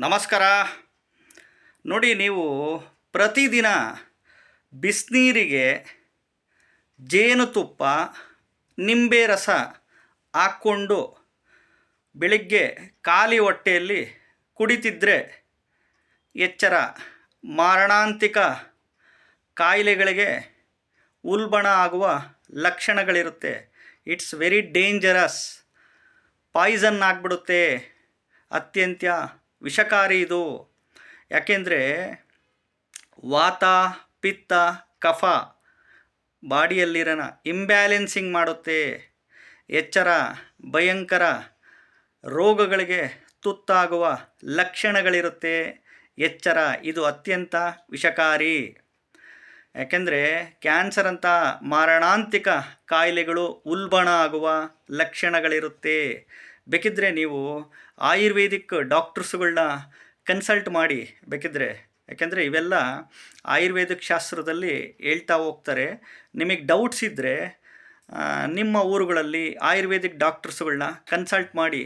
ನಮಸ್ಕಾರ. ನೋಡಿ ನೀವು ಪ್ರತಿದಿನ ಬಿಸಿನೀರಿಗೆ ಜೇನುತುಪ್ಪ ನಿಂಬೆ ರಸ ಹಾಕ್ಕೊಂಡು ಬೆಳಿಗ್ಗೆ ಖಾಲಿ ಹೊಟ್ಟೆಯಲ್ಲಿ ಕುಡಿತಿದ್ದರೆ ಎಚ್ಚರ, ಮಾರಣಾಂತಿಕ ಕಾಯಿಲೆಗಳಿಗೆ ಉಲ್ಬಣ ಆಗುವ ಲಕ್ಷಣಗಳಿರುತ್ತೆ. ಇಟ್ಸ್ ವೆರಿ ಡೇಂಜರಸ್ ಪಾಯ್ಸನ್ ಆಗಿಬಿಡುತ್ತೆ. ಅತ್ಯಂತ ವಿಷಕಾರಿ ಇದು. ಯಾಕೆಂದರೆ ವಾತ, ಪಿತ್ತ, ಕಫ ಬಾಡಿಯಲ್ಲಿರೋಣ ಇಂಬ್ಯಾಲೆನ್ಸಿಂಗ್ ಮಾಡುತ್ತೆ. ಎಚ್ಚರ, ಭಯಂಕರ ರೋಗಗಳಿಗೆ ತುತ್ತಾಗುವ ಲಕ್ಷಣಗಳಿರುತ್ತೆ. ಎಚ್ಚರ, ಇದು ಅತ್ಯಂತ ವಿಷಕಾರಿ. ಯಾಕೆಂದರೆ ಕ್ಯಾನ್ಸರ್ ಅಂತ ಮಾರಣಾಂತಿಕ ಕಾಯಿಲೆಗಳು ಉಲ್ಬಣ ಆಗುವ ಲಕ್ಷಣಗಳಿರುತ್ತೆ. ಬೇಕಿದ್ದರೆ ನೀವು ಆಯುರ್ವೇದಿಕ್ ಡಾಕ್ಟರ್ಸ್ಗಳನ್ನ ಕನ್ಸಲ್ಟ್ ಮಾಡಿ ಬೇಕಿದ್ದರೆ ಯಾಕೆಂದರೆ ಇವೆಲ್ಲ ಆಯುರ್ವೇದಿಕ್ ಶಾಸ್ತ್ರದಲ್ಲಿ ಹೇಳ್ತಾ ಹೋಗ್ತಾರೆ. ನಿಮಗೆ ಡೌಟ್ಸ್ ಇದ್ದರೆ ನಿಮ್ಮ ಊರುಗಳಲ್ಲಿ ಆಯುರ್ವೇದಿಕ್ ಡಾಕ್ಟರ್ಸ್ಗಳನ್ನ ಕನ್ಸಲ್ಟ್ ಮಾಡಿ.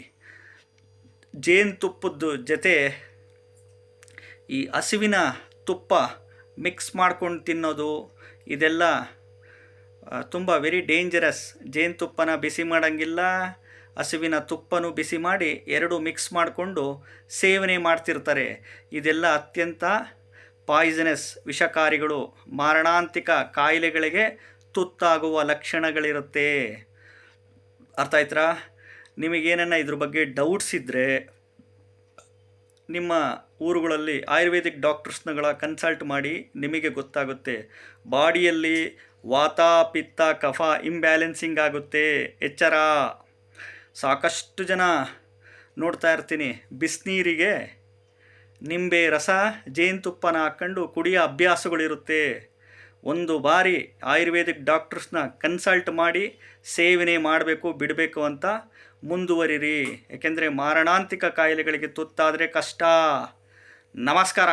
ಜೇನುತುಪ್ಪದ ಜೊತೆ ಈ ಹಸುವಿನ ತುಪ್ಪ ಮಿಕ್ಸ್ ಮಾಡ್ಕೊಂಡು ತಿನ್ನೋದು, ಇದೆಲ್ಲ ತುಂಬ ವೆರಿ ಡೇಂಜರಸ್ ಜೇನುತುಪ್ಪನ ಬಿಸಿ ಮಾಡೋಂಗಿಲ್ಲ. ಹಸುವಿನ ತುಪ್ಪನೂ ಬಿಸಿ ಮಾಡಿ ಎರಡು ಮಿಕ್ಸ್ ಮಾಡಿಕೊಂಡು ಸೇವನೆ ಮಾಡ್ತಿರ್ತಾರೆ. ಇದೆಲ್ಲ ಅತ್ಯಂತ ಪಾಯ್ಸನಸ್ ವಿಷಕಾರಿಗಳು, ಮಾರಣಾಂತಿಕ ಕಾಯಿಲೆಗಳಿಗೆ ತುತ್ತಾಗುವ ಲಕ್ಷಣಗಳಿರುತ್ತೆ. ಅರ್ಥ ಆಯ್ತಾ ನಿಮಗೇನನ್ನ ಇದ್ರ ಬಗ್ಗೆ ಡೌಟ್ಸ್ ಇದ್ದರೆ ನಿಮ್ಮ ಊರುಗಳಲ್ಲಿ ಆಯುರ್ವೇದಿಕ್ ಡಾಕ್ಟರ್ಸ್ನಗಳ ಕನ್ಸಲ್ಟ್ ಮಾಡಿ ನಿಮಗೆ ಗೊತ್ತಾಗುತ್ತೆ. ಬಾಡಿಯಲ್ಲಿ ವಾತ ಪಿತ್ತ ಕಫ ಇಂಬ್ಯಾಲೆನ್ಸಿಂಗ್ ಆಗುತ್ತೆ. ಎಚ್ಚರ? ಸಾಕಷ್ಟು ಜನ ನೋಡ್ತಾ ಇರ್ತೀನಿ. ಬಿಸಿನೀರಿಗೆ ನಿಂಬೆ ರಸ, ಜೇನುತುಪ್ಪನ ಹಾಕ್ಕೊಂಡು ಕುಡಿಯೋ ಅಭ್ಯಾಸಗಳಿರುತ್ತೆ. ಒಂದು ಬಾರಿ ಆಯುರ್ವೇದಿಕ್ ಡಾಕ್ಟರ್ಸ್ನ ಕನ್ಸಲ್ಟ್ ಮಾಡಿ ಸೇವನೆ ಮಾಡಬೇಕು, ಬಿಡಬೇಕು ಅಂತ ಮುಂದುವರಿರಿ. ಏಕೆಂದರೆ ಮಾರಣಾಂತಿಕ ಕಾಯಿಲೆಗಳಿಗೆ ತುತ್ತಾದರೆ ಕಷ್ಟ. ನಮಸ್ಕಾರ.